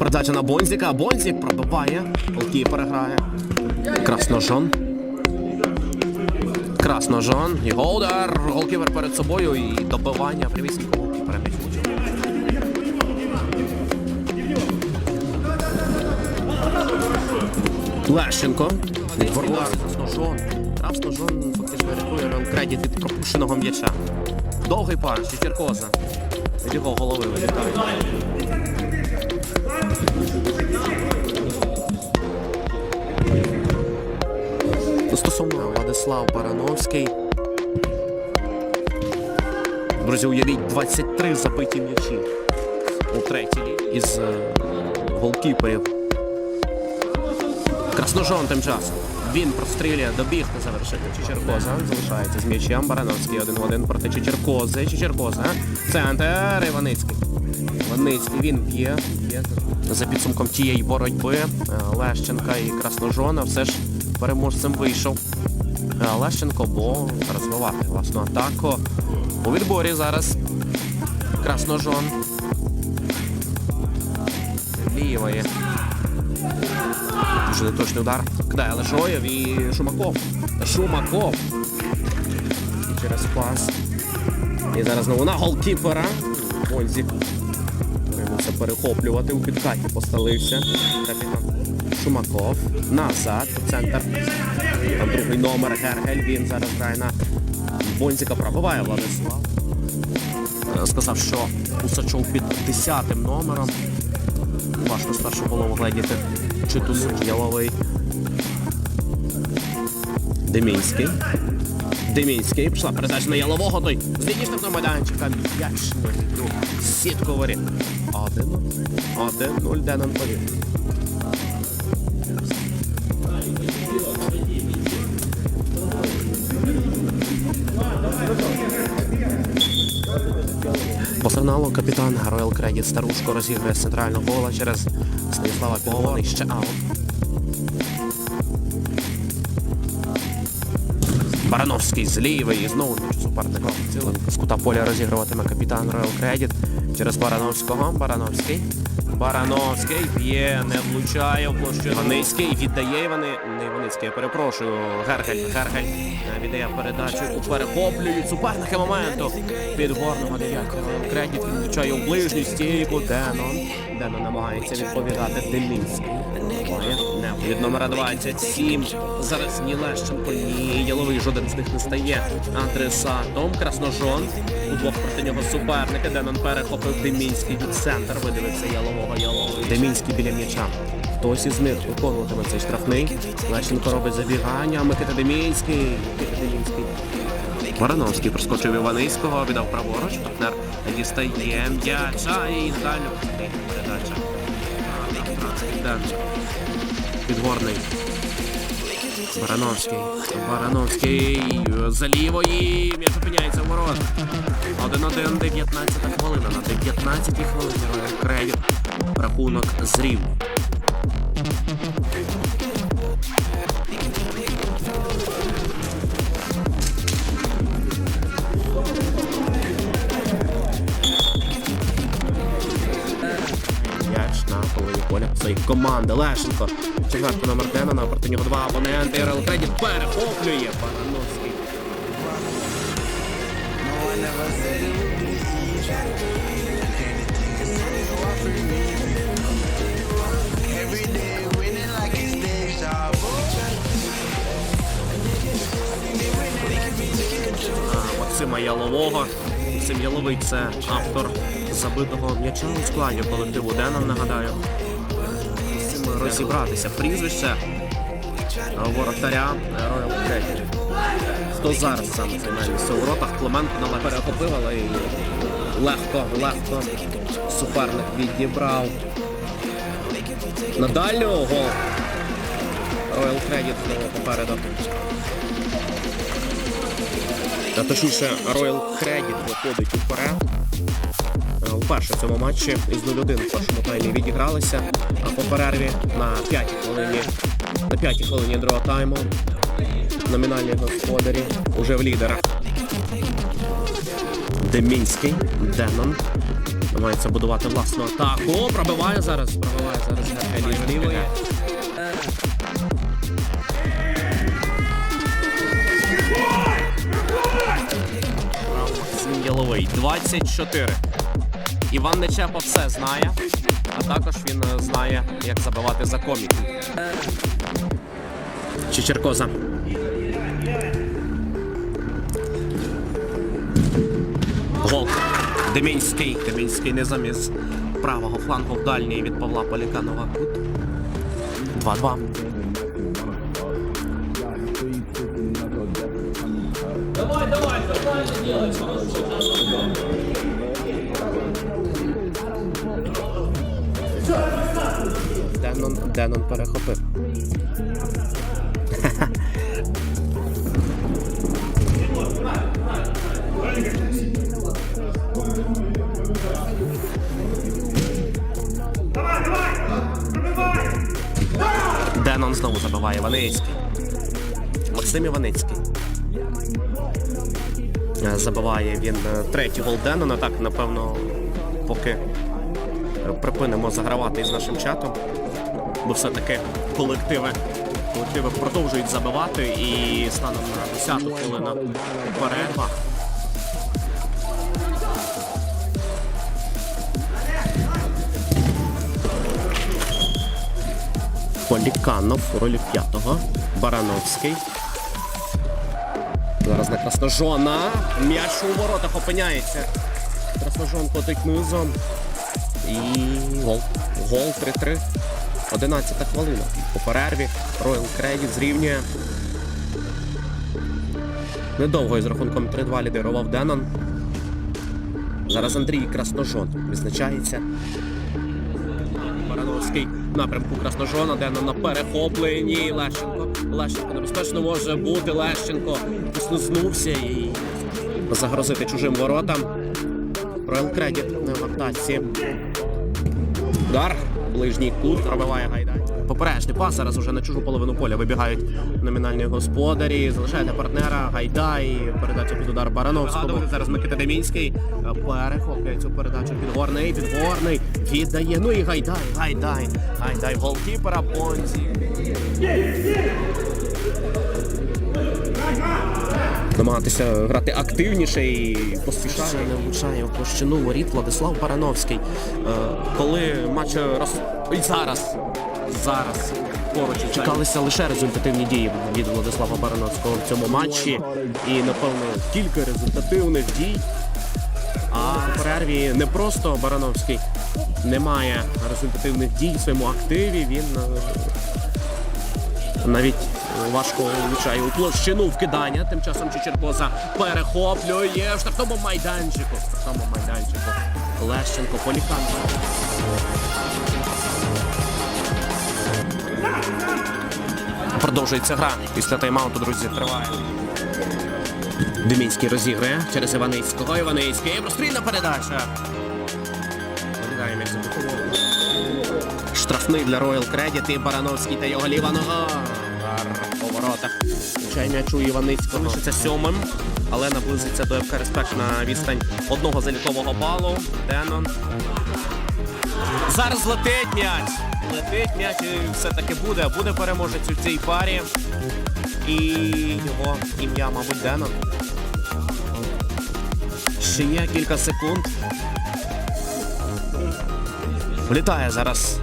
Передача на Бонзіка. Бонзік пробиває. Голкіпер грає. Красножон. Красножон. І голдар. Голкіпер перед собою і добивання привісінько голкіпера. Лещенко. Відворотився Красножон. Красножон фактично рятує Реал кредит від пропущеного м'яча. Довгий пас, Чечеркоза. Від його голови вилітає. Стосовно Владислав Барановський. Друзі, уявіть, 23 забиті м'ячі у третій із е, голкіперів. Красножон тим часом. Він прострілює, добіг не завершити Чечеркоза. Залишається з м'ячем. Барановський один в один проти Чечеркози. Чечеркоза. Центр Іваницький. Іваницький він б'є. б'є за підсумком тієї боротьби. Е, Лещенка і Красножона все ж переможцем вийшов. Е, Лещенко, бо розвивати власну атаку. У відборі зараз Красножон. Лівої. Дуже неточний удар. Кидає Лежоєв і Шумаков. Шумаков. І через пас. І зараз знову на голкіпера. Бонзік. Примуся перехоплювати. У підкаті поставився. Капітан Шумаков. Назад. Центр. Там другий номер Гергель. Він зараз грає на Бонзіка. Пробиває Владислав. Е, Сказав, що Усачов під 10 номером. Важко старшу голову гледіти. Чи тут яловий. Демінський. Демінський. Пішла передача на ялового. Той з лінії штрафного майданчика. М'яч на лінію. Сітку воріт. Один. Один. Нуль. Денон повів. По сигналу капітан Роyal Credit Старушко розігрує з центрального гола через Станіслава Підгони. Ще аут. Барановський з і Знову між суперником. Цілим з поля розігруватиме капітан Royal Credit через Барановського. Барановський. Барановський б'є, не влучає в площу. Іваницький віддає Івани. Не Іваницький, я перепрошую. Гергель. Гергель е, віддає передачу. Перехоплюють суперники моменту. Підгорного дев'ятого. Кредит він влучає у ближню стійку. Денон. Денон намагається відповідати. Демінський. Не від номера 27. Зараз ні Лещенко, ні Яловий жоден з них не стає адресатом. Красножон. У двох проти нього суперники. Денон перехопив Демінський від центр. Видивився Ялового Яловий. Демінський біля м'яча. Хтось із них виконуватиме цей штрафний. Лещенко робить забігання. Микита Демінський. Микита Демінський. Барановський проскочив Іваницького, віддав праворуч. Партнер дістає м'яча і далі передача. Підгорний. Барановський. Барановський за лівої. М'яч опиняється в ворот. 1-1, 19 хвилина. На 19 хвилині Кредит. Рахунок зрів. Команди. Лещенко. Четвертий номер Денона. Проти нього два опоненти. Рел Кредіт перехоплює. Барановський. Максима Ялового. Максим Яловий це автор забитого м'яча у складі колективу Денон, нагадаю. Розібратися. Прізвище воротаря Роял Credit. Хто зараз саме займається у воротах? Клименко на перехопив, але і легко, легко суперник відібрав. На дальнього гол. Credit знову попереду. Та точніше, Royal Credit виходить уперед. Е, Вперше в цьому матчі із 0-1 в першому таймі відігралися, а по перерві на 5 хвилині, на 5 хвилині другого тайму номінальні господарі уже в лідерах. Демінський, Денон, Намагається будувати власну атаку. Пробиває зараз. Пробиває зараз лівої. Яловий. 24. Іван Нечепа все знає, а також він е, знає, як забивати за коміків. Чечеркоза. Гол. Демінський. Демінський не заміс правого флангу в дальній від Павла Поліканова. Кут. 2-2. Денон, Денон перехопив. Денон знову забиває Іваницький. Максим Іваницький. Е, Забиває він е, третій гол Денона. Так, напевно, поки припинимо загравати із нашим чатом. Бо все-таки колективи, колективи продовжують забивати і станом на 10-ту хвилину перерва. Поліканов ролі п'ятого. Барановський. Зараз на Красножона. М'яч у воротах опиняється. Красножон котить низом. І гол. Гол 3-3. 11 хвилина. По перерві Royal Credit зрівнює. Недовго із рахунком 3-2 лідирував Денон. Зараз Андрій Красножон відзначається. Барановський напрямку Красножона, де на перехопленні. Лещенко. Лещенко небезпечно може бути. Лещенко послизнувся і загрозити чужим воротам. Royal Credit в атаці. Удар. Ближній кут пробиває Гайдай. Поперечний пас зараз уже на чужу половину поля вибігають номінальні господарі. Залишає партнера Гайдай. Передача під удар Барановського. Зараз Микита Демінський перехоплює цю передачу. Підгорний, підгорний. Віддає. Ну і Гайдай, Гайдай. Гайдай голкіпера Понзі. Намагатися грати активніше і поспішає, не влучає в площину воріт Владислав Барановський. Е, коли матч роз... І зараз, зараз поруч чекалися лише результативні дії від Владислава Барановського в цьому матчі. І, напевно, кілька результативних дій. А в перерві не просто Барановський не має результативних дій в своєму активі. Він е, навіть важко влучає у площину вкидання. Тим часом Чечеркоза перехоплює в штрафному майданчику. В штрафному майданчику. Лещенко Полікан. Продовжується гра. Після тайм-ауту, друзі, триває. Демінський розігрує через Іваницького. Іваницький. Прострільна передача. Штрафний для Royal Credit і Барановський та його ліва нога. Воротах. Влучає м'яч у Іваницького. Лишиться сьомим, але наблизиться до ФК Респект на відстань одного залікового балу. Денон. Зараз летить м'яч. Летить м'яч і все-таки буде. Буде переможець у цій парі. І його ім'я, мабуть, Денон. Ще є кілька секунд. Влітає зараз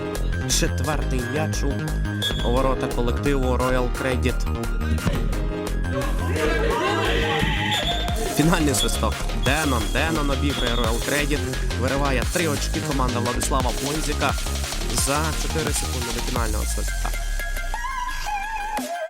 четвертий м'яч у ворота колективу Royal Credit. Фінальний свисток. Денон. Денон обіграє Royal Credit. Вириває три очки команда Владислава Понзіка за 4 секунди до фінального свистка.